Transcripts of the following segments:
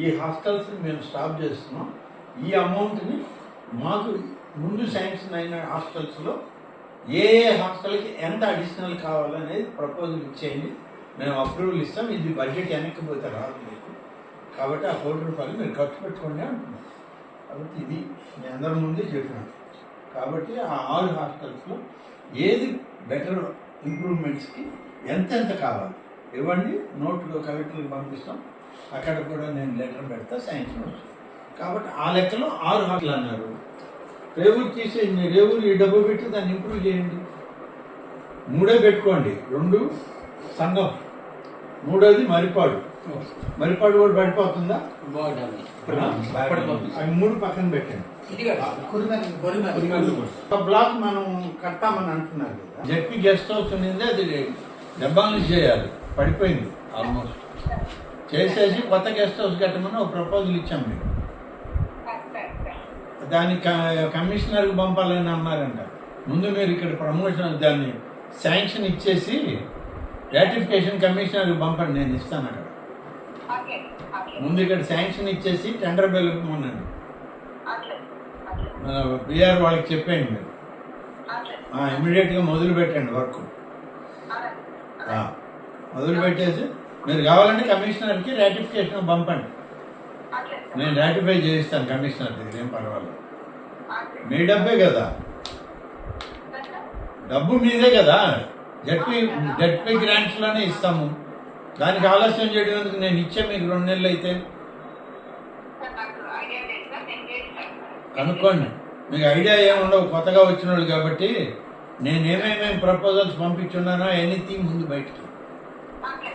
ఈ హాస్టల్స్ని మేము స్టాప్ చేస్తున్నాం. ఈ అమౌంట్ని మాకు ముందు శాంక్షన్ అయిన హాస్టల్స్లో ఏ ఏ హాస్టల్కి ఎంత అడిషనల్ కావాలనేది ప్రపోజల్ ఇచ్చేయండి. మేము అప్రూవల్ ఇస్తాం. ఇది బడ్జెట్ వెనక్కిపోతే రాదు మీకు. కాబట్టి ఆ కోటి రూపాయలు మీరు ఖర్చు పెట్టుకోండి అంటున్నాం. కాబట్టి ఇది మీ అందరి ముందే చెప్పినాను కాబట్టి ఆ ఆరు హాస్టల్స్లో ఏది బెటర్ ఇంప్రూవ్మెంట్స్కి ఎంతెంత కావాలి? ఇవ్వండి నోట్లు కలెక్టర్కి పంపిస్తాం. అక్కడ కూడా నేను లెటర్ పెడతా నోట్స్. కాబట్టి ఆ లెక్కలో ఆరు హాస్టల్ అన్నారు. రేవులు తీసేయండి రేవులు ఈ డబ్బు పెట్టి దాన్ని ఇంప్రూవ్ చేయండి. మూడే పెట్టుకోండి. రెండు సంఘం. మూడోది మరిపాడు. మరిపాడు కూడా పడిపోతుందా? అవి మూడు పక్కన పెట్టండి. ఒక బ్లాక్ మనం కట్టామని అంటున్నారు కదా. జడ్పీ గెస్ట్ హౌస్ ఉన్నది అది డబ్బాలు చేయాలి. పడిపోయింది. ఆల్మోస్ట్ చేసేసి కొత్త గెస్ట్ హౌస్ కట్టమని ఒక ప్రపోజల్ ఇచ్చాం మేము. దాన్ని కమిషనర్కి పంపాలని అన్నారంట. ముందు మీరు ఇక్కడ ప్రమోషన్ దాన్ని శాంక్షన్ ఇచ్చేసి రాటిఫికేషన్ కమిషనర్కి పంపండి నేను ఇస్తాను అక్కడ. ముందు ఇక్కడ శాంక్షన్ ఇచ్చేసి టెండర్ బిల్ మన పిఆర్ వాళ్ళకి చెప్పండి మీరు. ఇమీడియట్గా మొదలు పెట్టండి వర్క్. మొదలు పెట్టేసి మీరు కావాలంటే కమిషనర్కి రాటిఫికేషన్ పంపండి. నేను రాటిఫై చేయిస్తాను కమిషనర్ దగ్గర ఏం పర్వాలేదు. మీ డబ్బే కదా. డబ్బు మీదే కదా. జడ్పీ జడ్పీ గ్రాంట్స్లోనే ఇస్తాము. దానికి ఆలస్యం చేయడం ఎందుకు? నేను ఇచ్చే మీకు రెండు నెలలు అయితే. కనుక్కోండి. మీకు ఐడియా ఏముండవు కొత్తగా వచ్చిన వాళ్ళు కాబట్టి. నేను ఏమేమేమి ప్రపోజల్స్ పంపించున్నానో తీసి ముందు బయటికి.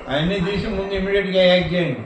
అవన్నీ తీసి ముందు ఇమీడియట్గా యాక్ట్ చేయండి.